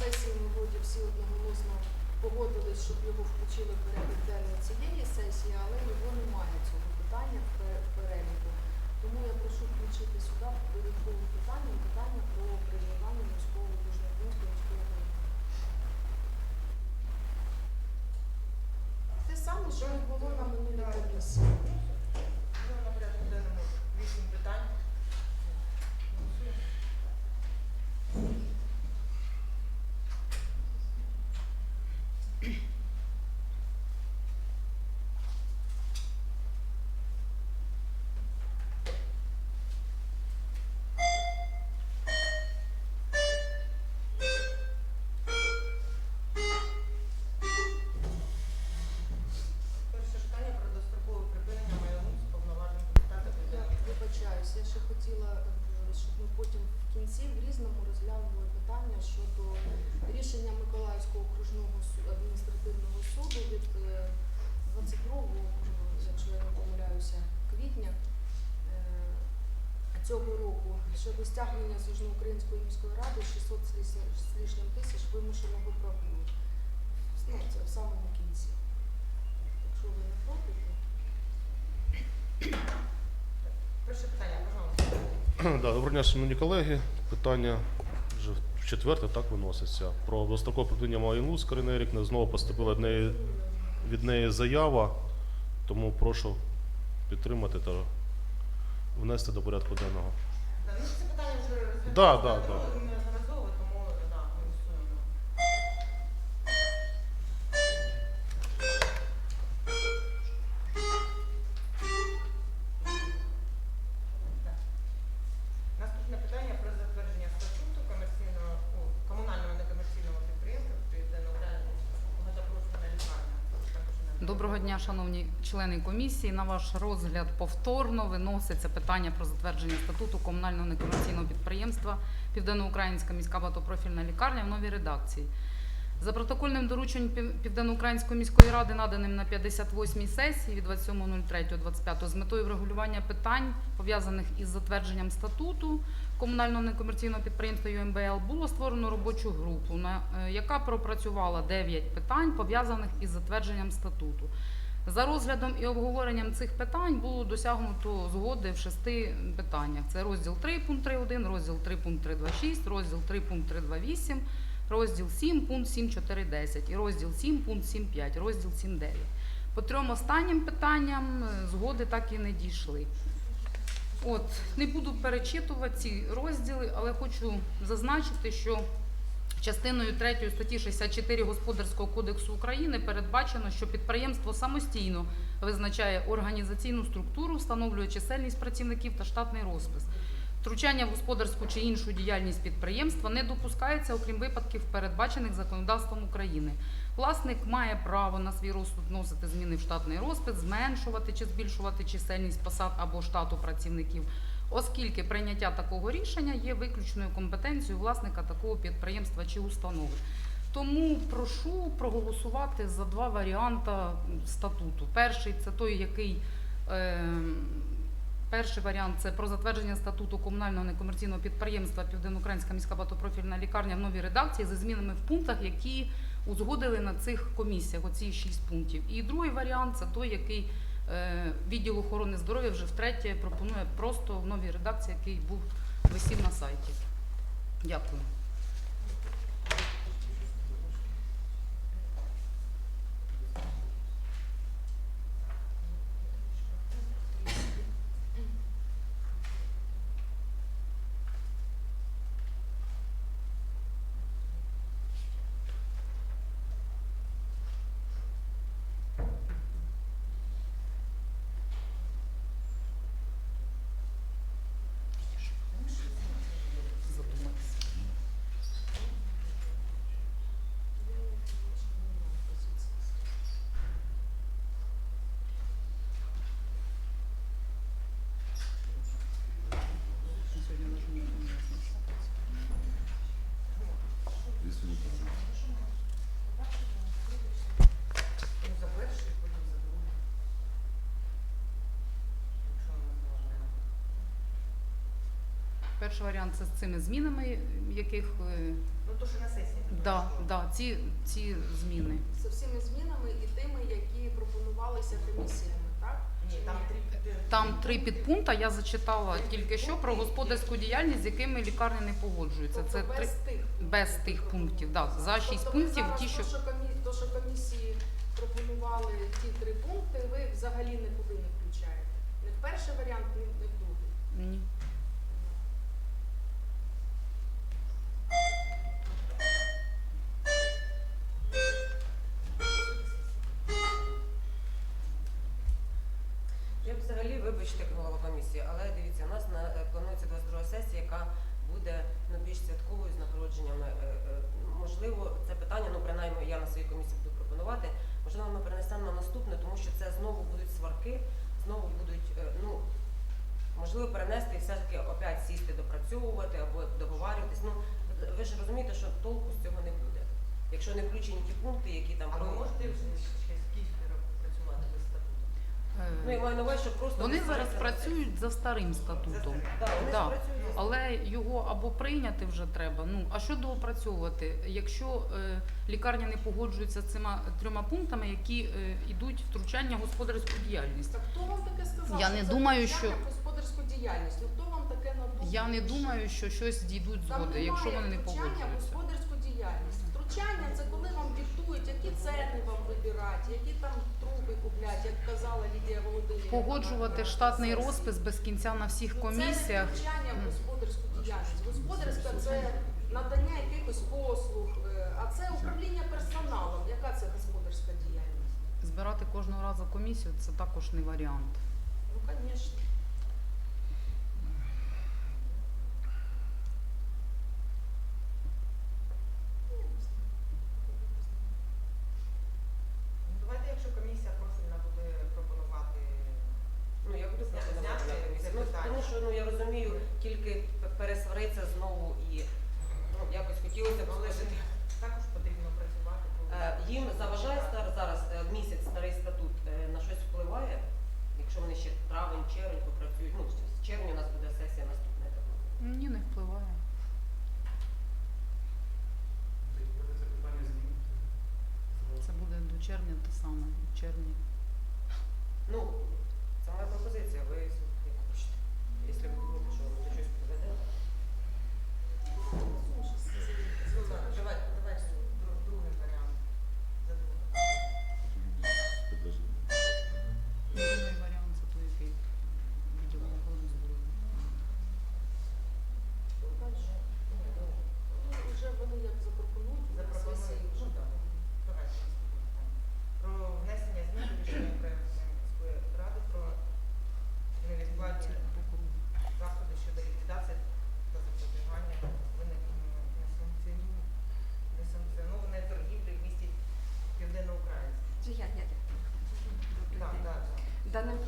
сесії ми вроді всі одноголосно погодились, щоб його включили в порядок денний цієї сесії, але його немає цього питання в переліку. Тому я прошу включити сюди додатковим питанням питання про преміювання міського Южноукраїнського міського голови. Те саме, що і було на минулій комісії. Ну, на порядку денному вісім питань. Голосуємо. Перше питання про дострокове припинення майнову з повноважень депутата Я Південного. вибачаюсь, я ще хотіла, е, щоб ми потім в кінці в різному розглянули питання щодо рішення Миколаївського окружного су- адміністративного суду від е, 22, е, якщо я не помиляюся, квітня е, цього року щодо стягнення з Южноукраїнської міської ради 600 з лишнім тисяч вимушеного прогулу. Ну, це в самому кінці. Якщо ви не проти, то Перше питання, пожалуйста. Да, доброго дня, шановні колеги. Питання вже в четверте так виноситься. Про дострокове припинення Карини Ерікне. Знову поступила від неї, від неї заява, тому прошу підтримати та внести до порядку денного. Да, ну, це питання вже розглядалося Да, да, да. Доброго дня, шановні члени комісії. На ваш розгляд повторно виноситься питання про затвердження статуту комунального некомерційного підприємства Південноукраїнська міська багатопрофільна лікарня в новій редакції. За протокольним дорученням Південноукраїнської міської ради, наданим на 58-й сесії від 27.03.25 з метою врегулювання питань, пов'язаних із затвердженням статуту комунального некомерційного підприємства ЮМБЛ, було створено робочу групу, е, яка пропрацювала 9 питань, пов'язаних із затвердженням статуту. За розглядом і обговоренням цих питань було досягнуто згоди в шести питаннях. Це розділ 3 пункт 3.1, розділ 3 пункт 3.2.6, розділ 3 пункт 3.2.8, розділ 7 пункт 7.4.10 і розділ 7 пункт 7.5, розділ 7.9. По трьом останнім питанням е, згоди так і не дійшли. От, не буду перечитувати ці розділи, але хочу зазначити, що частиною 3 статті 64 Господарського кодексу України передбачено, що підприємство самостійно визначає організаційну структуру, встановлює чисельність працівників та штатний розпис. Втручання в господарську чи іншу діяльність підприємства не допускається, окрім випадків, передбачених законодавством України. Власник має право на свій розсуд вносити зміни в штатний розпис, зменшувати чи збільшувати чисельність посад або штату працівників, оскільки прийняття такого рішення є виключною компетенцією власника такого підприємства чи установи. Тому прошу проголосувати за два варіанти статуту. Перший це той, який е, перший варіант це про затвердження статуту комунального некомерційного підприємства Південноукраїнська міська багатопрофільна лікарня в новій редакції за змінами в пунктах, які узгодили на цих комісіях, оці шість пунктів. І другий варіант це той, який е, відділ охорони здоров'я вже втретє пропонує просто в новій редакції, який був висів на сайті. Дякую. Перший варіант це з цими змінами, яких е, Ну то, що на сесії. да, да, ці, ці зміни. З всіми змінами і тими, які пропонувалися комісіями, так? Ні, там три Там три підпункта. Я зачитала тільки що про господарську діяльність, з якими лікарні не погоджуються. Це Тобто три без тих пунктів, без тих пунктів, да, за шість Тобто пунктів, зараз ті, що- то, що комі- то, що комісії пропонували ті три пункти, ви взагалі нікуди не включаєте. Не в перший варіант, ні не в другий. ні. Я на своїй комісії буду пропонувати. Можливо, ми перенесемо на наступне, тому що це знову будуть сварки, знову будуть, е, ну можливо, перенести і все ж таки опять сісти, допрацьовувати або договарюватись. Ну ви ж розумієте, що толку з цього не буде. Якщо не включені ті пункти, які там А ви можете вже ще скільки років працювати без статуту? Е, ну я маю на увазі, що просто Вони зараз працюють за старим статутом. Да, вони Да. ж працюють. Але його або прийняти вже треба. Ну а що доопрацьовувати? Якщо е, лікарня не погоджується з цими трьома пунктами, які е, йдуть втручання в господарську діяльність. Так хто вам таке сказав? Я що не це думаю, втручання що- в господарську діяльність. Ну хто вам таке надумав? Я не думаю, що щось дійдуть Там згоди, немає якщо вони не втручання в погоджуються. господарську Втручання це коли вам диктують, які ціни вам вибирати, які там труби купляти, як казала Лідія Володимирівна. Погоджувати штатний розпис без кінця на всіх Ну, комісіях. Це не втручання в господарську діяльність. Господарська це надання якихось послуг, е, а це управління персоналом. Яка це господарська діяльність? Збирати кожного разу комісію це також не варіант. Ну, звісно. Ну, давайте, якщо комісія профільна буде пропонувати Ну я буду Зня- пропонувати зняти на комісії. це Ну, питання. тому що ну я розумію, тільки п- пересвариться знову і ну якось хотілося б Але ж служити. також потрібно працювати. коли Е, Їм щось заважає чекати. стар зараз е, місяць старий статут е, на щось впливає. Якщо вони ще травень, червень попрацюють, ну в червні у нас буде сесія наступна. я так думаю. Ні, не впливає. Це буде до червня те саме. В червні. Ну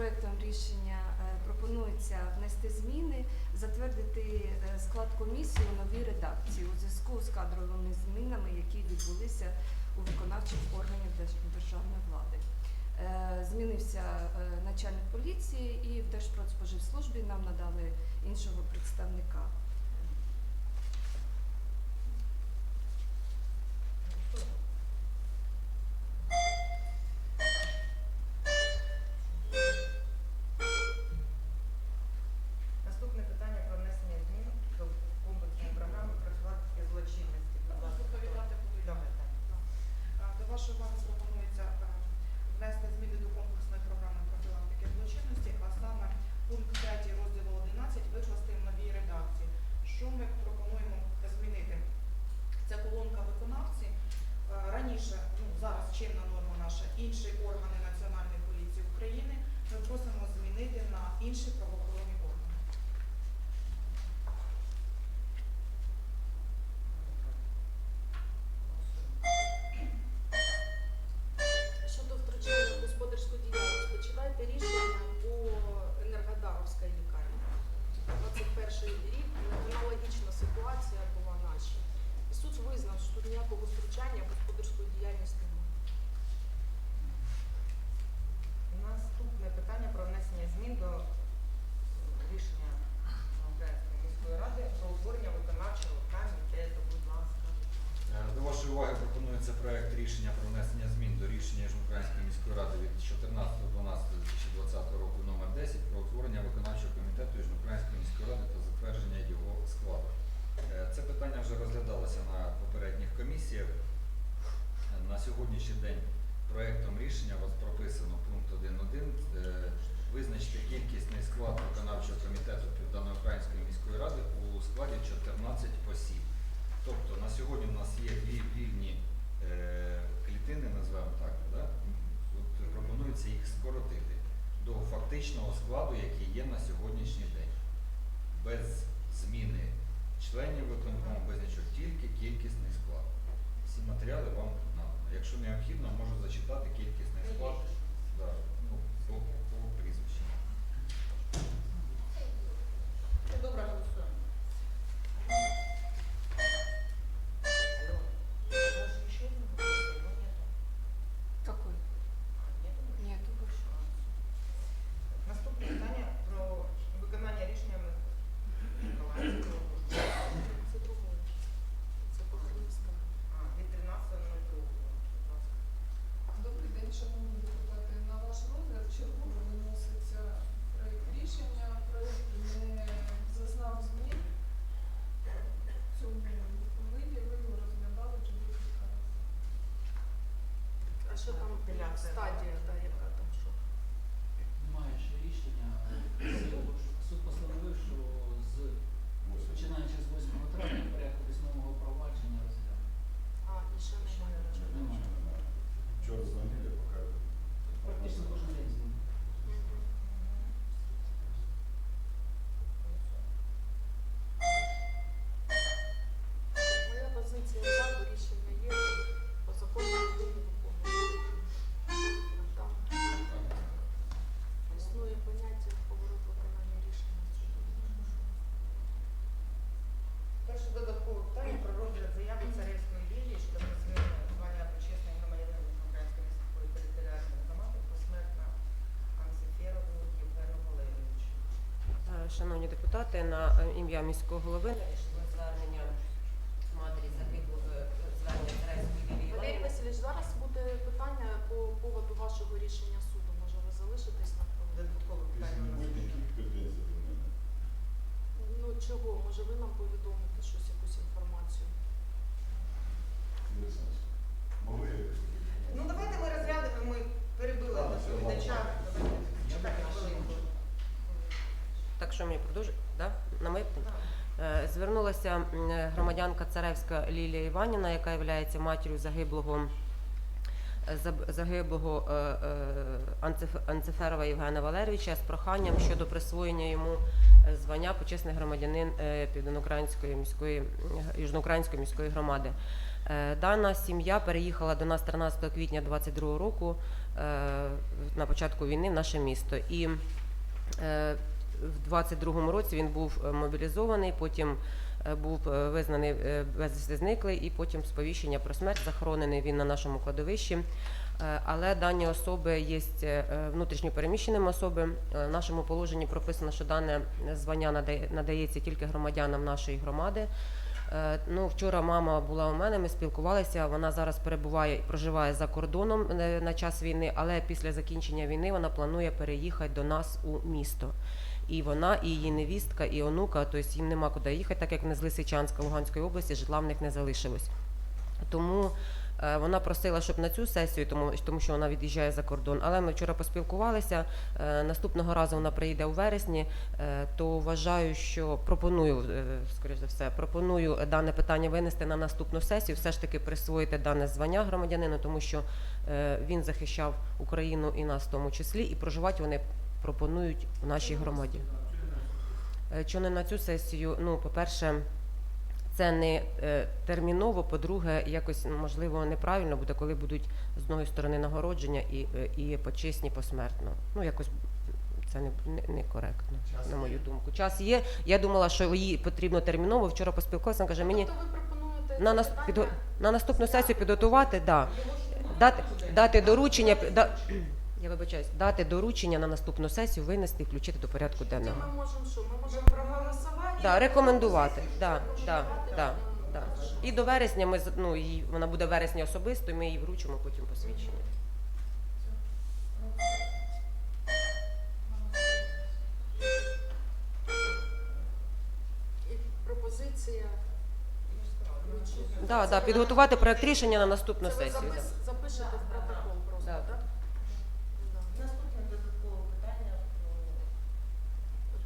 Даним проектом рішення е, пропонується внести зміни, затвердити е, склад комісії у новій редакції у зв'язку з кадровими змінами, які відбулися у виконавчих органів державної влади. Е, Змінився начальник поліції і в Держпродспоживслужбі нам надали іншого представника. Складу, який є на сьогоднішній день. Без зміни членів виконкому, без нічого, тільки кількісний склад. Всі матеріали вам надано. Якщо необхідно, можу зачитати кількісний склад да, ну, по, по прізвищам. Ну, Добре, голосуємо. Алло. Може, ще один вопрос? Його нету. Какой? А, нету більше? Нету більше. Наступне питання про виконання рішення Миколаївського округу. Це другое. Це по-христому. А, від 13.02. Добрий день, шановні депутати. На ваш розгляд чергово виноситься проєкт рішення. Проєкт не зазнав змін. В цьому виді ви його розглядали вже декілька разів. А що там Апеляція. стадія, да, яка там що? Немає ще рішення. Суд постановив, що з починаючи з 8 травня порядку письмового провадження розглянути. А, і ще немає. Немає. Вчора дзвонили, поки Практично кожен Шановні депутати, на е, ім'я міського голови надійшло звернення матері загиблого е, звернення Царайської Лілії Валерій. Васильович, зараз буде питання по поводу вашого рішення суду. Може ви залишитесь на хвилину? Додаткове питання. Ну чого? Може ви нам повідомите щось, якусь інформацію? Не знаю. Так що мені продовжує? Да? На моє питання? Е, Звернулася громадянка Царевська Лілія Іванівна, яка є матір'ю загиблого е, загиблого е, Анциф- Анциферова Євгена Валерійовича з проханням щодо присвоєння йому звання почесний громадянин Південноукраїнської міської Южноукраїнської міської громади. Дана сім'я переїхала до нас 13 квітня 22 року на початку війни в наше місто. І в 22-му році він був е, мобілізований, потім е, був е, визнаний безвісти зниклий, і потім сповіщення про смерть захоронений він на нашому кладовищі. Але дані особи є внутрішньо переміщеними особи. В нашому положенні прописано, що дане звання надається тільки громадянам нашої громади. Ну, вчора мама була у мене, ми спілкувалися. Вона зараз перебуває і проживає за кордоном на час війни, але після закінчення війни вона планує переїхати до нас у місто. І вона, і її невістка, і онука, тобто їм нема куди їхати, так як вони з Лисичанська Луганської області, житла в них не залишилось. Тому е, вона просила, щоб на цю сесію, тому, тому що вона від'їжджає за кордон. Але ми вчора поспілкувалися. Е, наступного разу вона приїде у вересні, е, то вважаю, що пропоную, скоріш за все, пропоную дане питання винести на наступну сесію, все ж таки присвоїти дане звання громадянину, тому що він захищав Україну і нас в тому числі, і проживати вони пропонують в нашій громаді. Е, Що не на цю сесію? Ну, по-перше, це не е, терміново, по-друге, якось можливо неправильно буде, коли будуть з одної сторони нагородження і, е, і почесні посмертно. Ну, якось це не, не, некоректно, на мою думку. Час є. Я думала, що її потрібно терміново. Вчора поспілкувалася, каже, мені Тобто ви пропонуєте на, нас, на наступну сесію підготувати, да. дати, дати доручення, да, я вибачаюсь, дати доручення на наступну сесію винести і включити до порядку денного. ми можемо що? Ми можемо проголосувати? Да, рекомендувати. Да, да, да, да. І до вересня ми з- ну, їй, вона буде в вересні особисто, і ми їй вручимо потім посвідчення. І пропозиція. Да, да, підготувати проект рішення на наступну Це ви сесію. Запис- запишете в протокол просто, Да. так? Да. Наступне додаткове питання.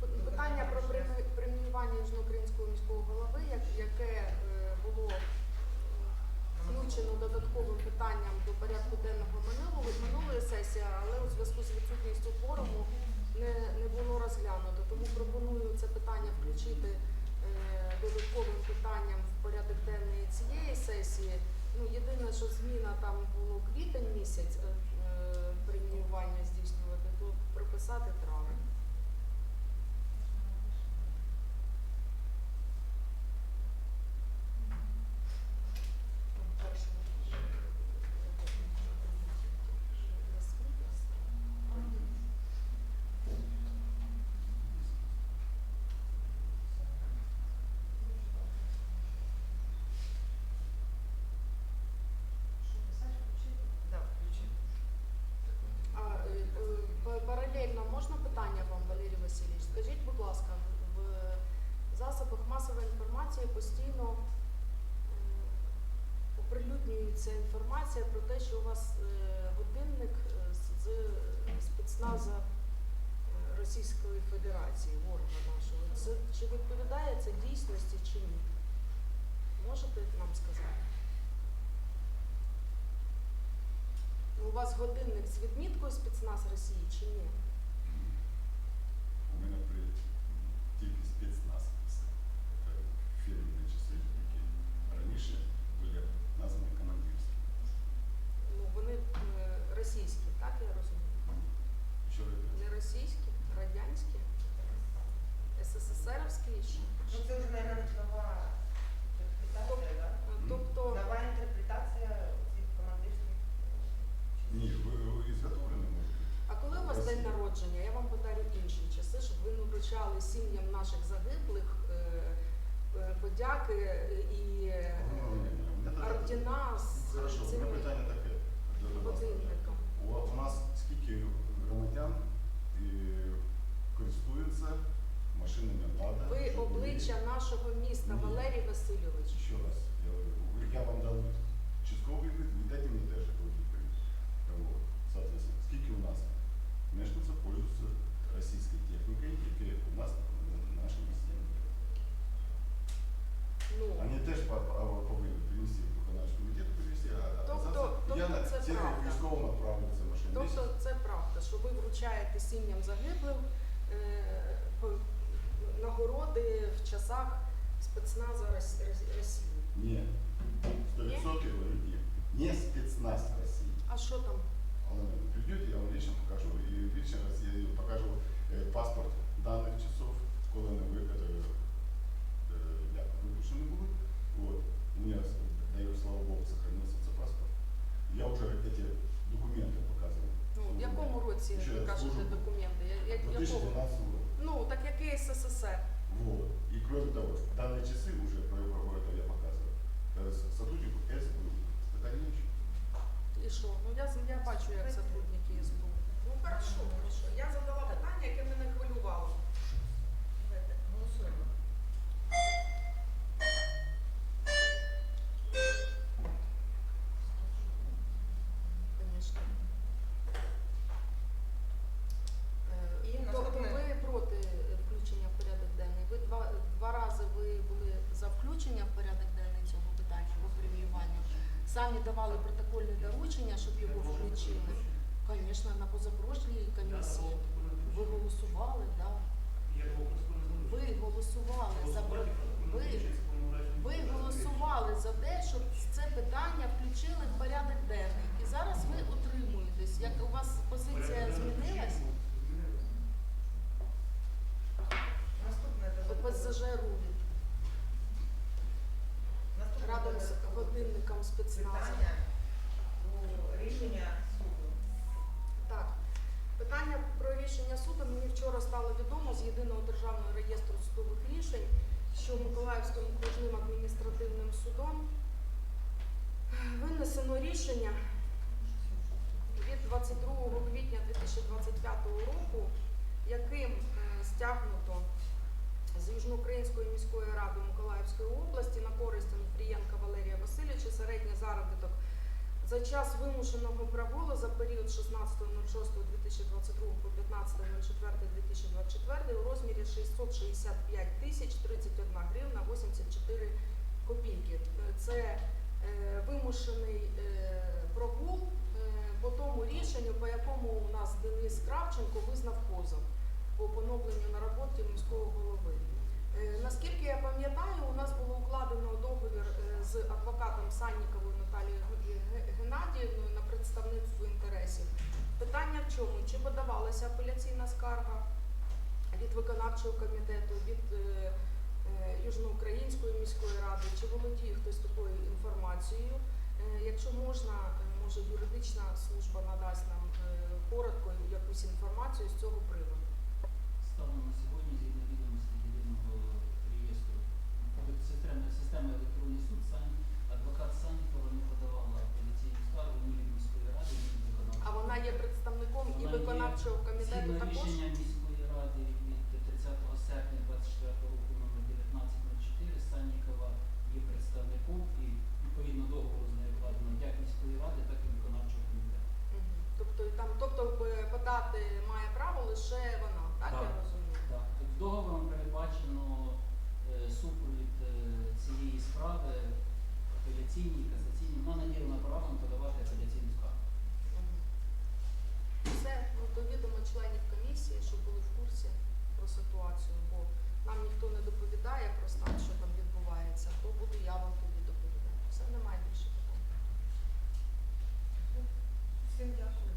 П- Питання про преми- преміювання Южноукраїнського міського голови, як- яке е, було е, включено додатковим питанням до порядку денного минулого минулої сесії, але у зв'язку з відсутністю форуму не, не було розглянуто. Тому пропоную це питання включити е, додатковим питанням в порядок денний цієї сесії. Ну, єдине, що зміна там було квітень місяць е, е, преміювання здійснювати, то прописати травень. Да, включити. А е, е, па- паралельно можна питання вам, Валерій Васильович? Скажіть, будь ласка, в в засобах масової інформації постійно е, оприлюднюється інформація про те, що у вас е, годинник е, з спецназа Російської Федерації, ворога нашого. Це чи відповідає це дійсності чи ні? Можете нам сказати? Ну, У вас годинник з відміткою спецназ Росії чи ні? У мене при тільки спецназ. Це фірмні часи, які раніше були названі командирські. Ну, вони е, російські, так я розумію? Що ви Не російські, радянські, СССРівські ще. Ну, це вже, мабуть, нова інтерпретація, да? Тобто, Нова інтерпретація цих командирських Ні, ви, ви ізготовлені можете. а коли у вас день народження? Я вам подарю інші часи, щоб ви не вручали сім'ям наших загиблих е, е, подяки і е, Ну, ні, ні, у мене таке- ордена з Хорошо, у мене питання таке. до вас. У, у нас скільки громадян е, користуються машинами ЛАДА? Ви обличчя нашого міста, Ні. Валерій Васильович. Еще раз, я, говорю, я вам дал частковый вид, вы дайте такой відповідь. Вот. Соответственно, скільки у нас мешканців пользуються російською технікою, яка у нас на нашому місті. Ну, Вони теж по- по- повинні принести в виконавчий комітет, привести, а а Тобто- завтра я тобто на це цих правда. військовим направлю це машини. Тобто це правда, що ви вручаєте сім'ям загиблих е, по- нагороди в часах спецназа Рос- Рос- Росії. Ні, 100% говорю ні. Не спецназ Росії. А що там? Але ви прийдете, я вам лично покажу. І лично раз я покажу е, паспорт даних часов, коли вони ви, которые, е, як випущені були. Вот. У меня, даю, слава Богу, паспорт. Я уже эти документы показывал. Ну, в якому році Ще ви раз кажете служу. документи? Я- я- якого? 2012 года. Ну, так який СССР? Вот. И кроме того, данные часы уже, про про это я показываю, э, с- сотруднику СБУ. Это не ничего. І що? Ну я, з- я бачу, як сотрудники СБУ. Ну хорошо, хорошо. Я задала питання, яке мене хвилювало. Давайте голосуємо. Самі давали протокольне доручення, щоб його включили. Звісно, на позапрошлій комісії. Ви голосували, так. Да. Ви голосували за ви, ви голосували за те, щоб це питання включили в порядок денний. І зараз ви утримуєтесь. Як у вас позиція змінилась? Наступне ОПЗЖ рулить Наступне разом з додаткове годинником спецназу. питання про рішення суду. Так, питання про рішення суду мені вчора стало відомо з єдиного державного реєстру судових рішень, що Миколаївським окружним адміністративним судом винесено рішення від 22 квітня 2025 року, яким е, стягнуто з Южноукраїнської міської ради Миколаївської області на користь Андрієнка Валерія Васильовича середній заробіток за час вимушеного прогулу за період 16.06.2022 по 15.04.2024 у розмірі 665 тисяч 31 гривна 84 копійки. Е, Це е, вимушений е, прогул по тому рішенню, по якому у нас Денис Кравченко визнав позов. по поновленню на роботі міського голови. Наскільки я пам'ятаю, у нас було укладено договір з адвокатом Санніковою Наталією Питання в чому? Чи подавалася апеляційна скарга від виконавчого комітету, від е, е, Южноукраїнської міської ради, чи володіє хтось такою інформацією? Е, Якщо можна, може юридична служба надасть нам коротко якусь інформацію з цього приводу. Станом на сьогодні, згідно відомостей єдиного реєстру е, системи, електронний суд, адвокат Санікова вона є представником і виконавчого комітету також. рішення міської ради від 30 серпня 24 року номер 1904 Саннікова є представником і відповідно договору з нею вкладено як міської ради, так і виконавчого комітету. Мгм. Тобто там, тобто е, подати має право лише вона, так, я розумію? Так, тут договором передбачено е, супровід е, цієї справи апеляційній, касаційній. Вона наділена правом подавати апеляційну скаргу до членів комісії, щоб були в курсі про ситуацію, бо нам ніхто не доповідає про стан, що там відбувається, то буду я вам тоді доповідати. Все немає більше такого. Всім дякую.